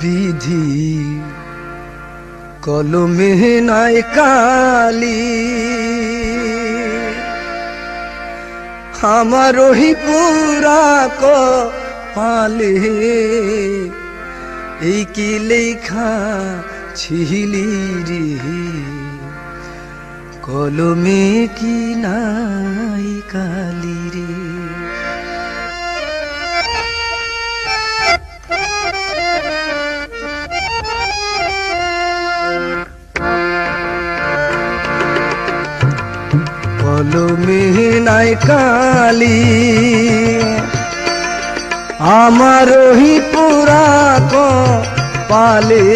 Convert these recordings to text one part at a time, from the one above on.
বিধি, কলমে নাই কালি আমার ওই পুরা ক পালে এই কি লেখা ছিলি রে? কলমে কি নাই কালি রে? কলমে নাই কালি। আমার ওই পুরা পালে,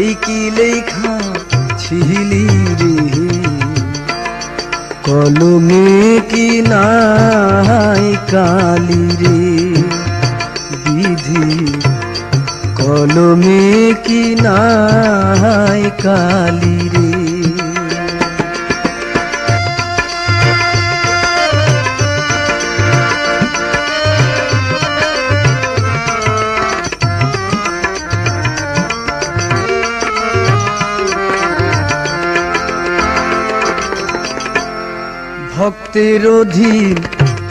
এই কি লেখা ছিলি রে? কলমে কি নাই কালি রে? বিধি, কলমে কি নাই কালি রে? ভক্তের অধীন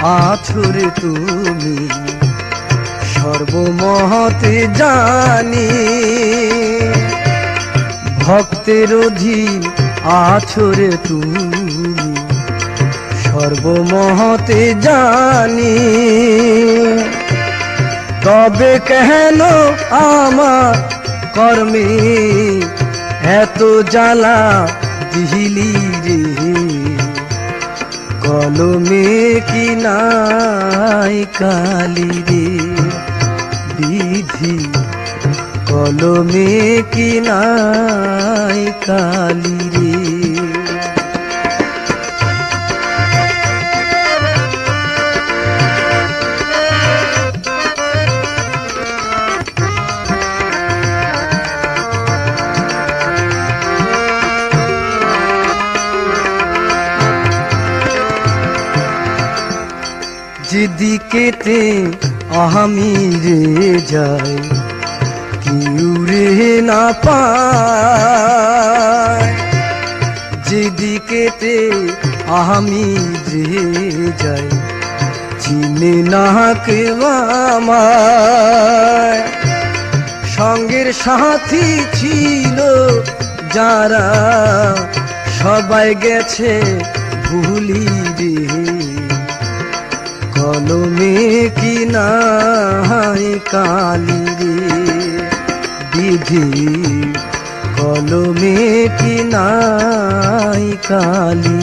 আছরে তুমি। সর্বমহতে জানি ভক্তের অধীন আছরে তুমি। সর্বমহতে জানি তবে কেন আমার কর্মে এত জ্বালা দিলি রে? কলমে কি নাই কালি রে? বিধি কলমে কি নাই কালি রে? যেদিকেতে আমি রে যাই কেউ রে না পায়। যেদিকেতে আমি রে যাই চিনে না কেউ সঙ্গের সাথী ছিল যারা, সবাই গেছে ভুলি রে। কলমে কি নাই কালি রে? বিধি কলমে কি নাই কালি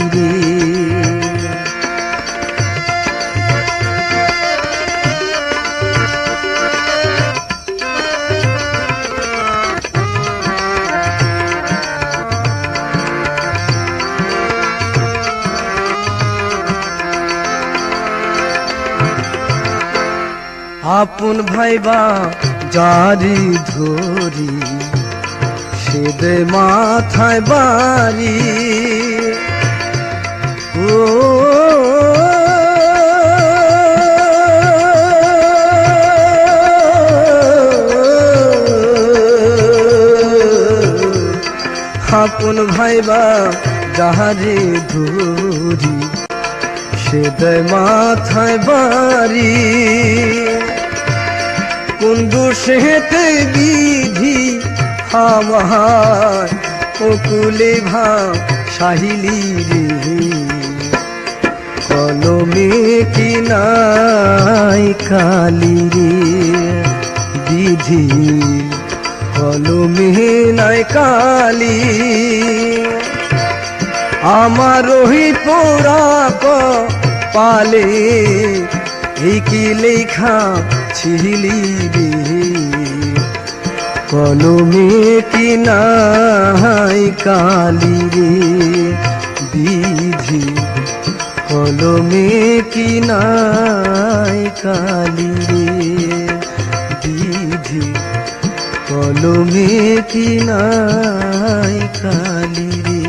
আপন ভাইবা জারি ধরি সে দে মাথায় বাড়ি। ও, আপন ভাইবা যাহারে ধরি সে দেয় মাথায় বাড়ি। সেতে বিধি আমার অকুলে ভা সাহিলি রে। কলমে কি নাই কালি রে বিধি? কলমে নাই কালি। আমার ওই পোড়া পালে কি লেখা ছিলি রে? কলমে কি নাই কালি রে? বিধি কলমে কি নাই কালি রে? বিধি কলমে কি নাই কালি রে?